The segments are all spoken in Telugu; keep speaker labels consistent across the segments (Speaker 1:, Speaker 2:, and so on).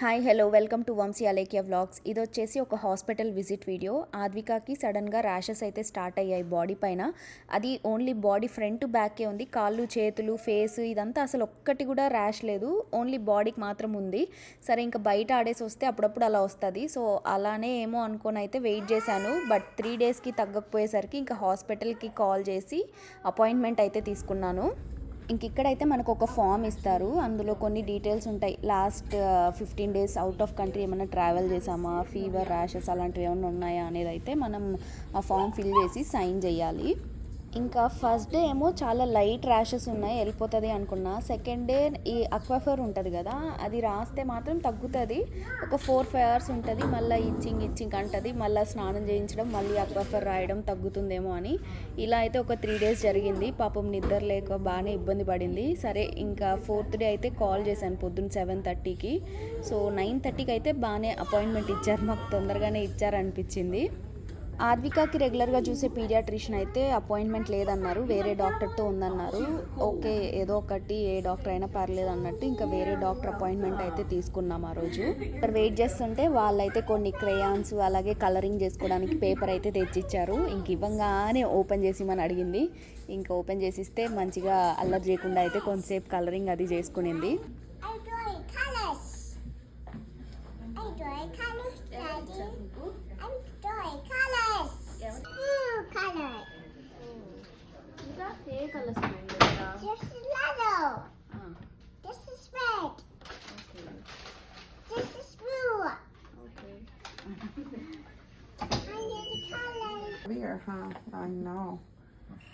Speaker 1: Hi hello welcome to Vamsi Alekhya vlogs. ఇది వచ్చేసి ఒక హాస్పిటల్ విజిట్ వీడియో. ఆద్వికాకి సడన్గా ర్యాషెస్ అయితే స్టార్ట్ అయ్యాయి బాడీ పైన. అది ఓన్లీ బాడీ ఫ్రంట్ బ్యాకే ఉంది. కాళ్ళు చేతులు ఫేస్ ఇదంతా అసలు ఒక్కటి కూడా ర్యాష్ లేదు. ఓన్లీ బాడీకి మాత్రం ఉంది. సరే ఇంకా బయట ఆడేసి వస్తే అప్పుడప్పుడు అలా వస్తుంది. సో అలానే ఏమో అనుకొని అయితే వెయిట్ చేశాను. బట్ త్రీ డేస్కి తగ్గకపోయేసరికి ఇంకా హాస్పిటల్కి కాల్ చేసి అపాయింట్మెంట్ అయితే తీసుకున్నాను. ఇంక ఇక్కడైతే మనకు ఒక ఫామ్ ఇస్తారు. అందులో కొన్ని డీటెయిల్స్ ఉంటాయి. Last fifteen days out of country ఏమైనా ట్రావెల్ చేసామా? ఫీవర్ ర్యాషెస్ అలాంటివి ఏమైనా ఉన్నాయా? అనేది అయితే మనం ఆ ఫామ్ ఫిల్ చేసి సైన్ చేయాలి. ఇంకా ఫస్ట్ డే ఏమో చాలా లైట్ ర్యాషెస్ ఉన్నాయి వెళ్ళిపోతుంది అనుకున్నా. సెకండ్ డే ఈ అక్వాఫర్ ఉంటుంది కదా అది రాస్తే మాత్రం తగ్గుతుంది. ఒక ఫోర్ ఫైవ్ అవర్స్ ఉంటుంది మళ్ళీ ఇచ్చింగ్ ఇచ్చింగ్ అంటుంది మళ్ళీ స్నానం చేయించడం మళ్ళీ అక్వాఫర్ రాయడం తగ్గుతుందేమో అని. ఇలా అయితే ఒక త్రీ డేస్ జరిగింది. పాపం నిద్ర లేక బాగానే ఇబ్బంది పడింది. సరే ఇంకా ఫోర్త్ డే అయితే కాల్ చేశాను పొద్దున్న సెవెన్ థర్టీకి సో నైన్ థర్టీకి అయితే బాగానే అపాయింట్మెంట్ ఇచ్చారు. మాకు తొందరగానే ఇచ్చారనిపించింది. ఆద్వికాకి రెగ్యులర్గా చూసే పీడియాట్రిషియన్ అయితే అపాయింట్మెంట్ లేదన్నారు. వేరే డాక్టర్తో ఉందన్నారు. ఓకే ఏదో ఒకటి ఏ డాక్టర్ అయినా పర్లేదు అన్నట్టు ఇంకా వేరే డాక్టర్ అపాయింట్మెంట్ అయితే తీసుకున్నాం ఆ రోజు. ఇక్కడ వెయిట్ చేస్తుంటే వాళ్ళైతే కొన్ని క్రేయాన్స్ అలాగే కలరింగ్ చేసుకోవడానికి పేపర్ అయితే తెచ్చిచ్చారు. ఇంక ఇవ్వంగానే ఓపెన్ చేసిమని అడిగింది. ఇంకా ఓపెన్ చేసిస్తే మంచిగా అల్లరి చేయకుండా అయితే కొంతసేపు కలరింగ్ అది చేసుకునింది.
Speaker 2: I'm drawing yellow. This is red. This is blue. I need colors.
Speaker 3: Weird, huh? I know.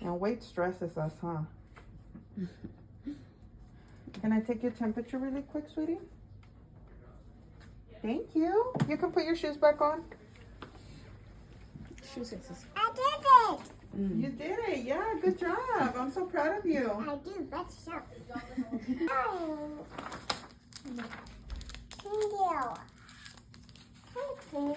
Speaker 3: And weight stresses us, huh? Can I take your temperature really quick, sweetie? Thank you. You can put your shoes back on.
Speaker 2: I did it.
Speaker 3: You did it. Yeah, good job. I'm so proud of you.
Speaker 2: I do. Let's show. oh. Thank you.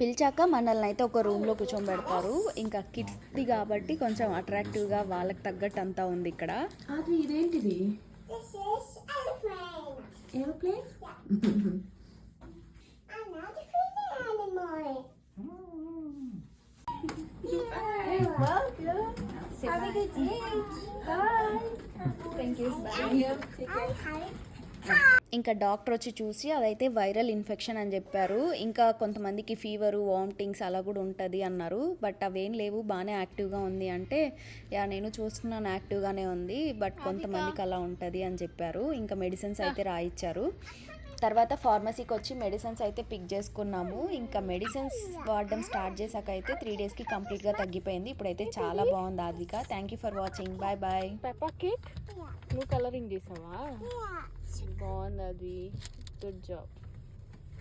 Speaker 1: పిలిచాక మనల్ని అయితే ఒక రూమ్లో కూర్చోబెడతారు ఇంకా కిడ్స్ది కాబట్టి కొంచెం అట్రాక్టివ్గా వాళ్ళకి తగ్గట్టు అంతా ఉంది ఇక్కడ
Speaker 4: ఇదేంటిది
Speaker 1: ఇంకా డాక్టర్ వచ్చి చూసి అదైతే వైరల్ ఇన్ఫెక్షన్ అని చెప్పారు. ఇంకా కొంతమందికి ఫీవరు వామిటింగ్స్ అలా కూడా ఉంటుంది అన్నారు. బట్ అవేం లేవు బాగానే యాక్టివ్గా ఉంది అంటే యా నేను చూస్తున్నాను యాక్టివ్గానే ఉంది బట్ కొంతమందికి అలా ఉంటుంది అని చెప్పారు. ఇంకా మెడిసిన్స్ అయితే రాయిచ్చారు. తర్వాత ఫార్మసీకి వచ్చి మెడిసిన్స్ అయితే పిక్ చేసుకున్నాము. ఇంకా మెడిసిన్స్ వాడడం స్టార్ట్ చేశాక అయితే త్రీ డేస్కి కంప్లీట్గా తగ్గిపోయింది. ఇప్పుడైతే చాలా బాగుంది Advika thank you for watching bye bye
Speaker 4: Peppa cake. నువ్వు కలరింగ్ చేసావా. బాగుంది అది. Good job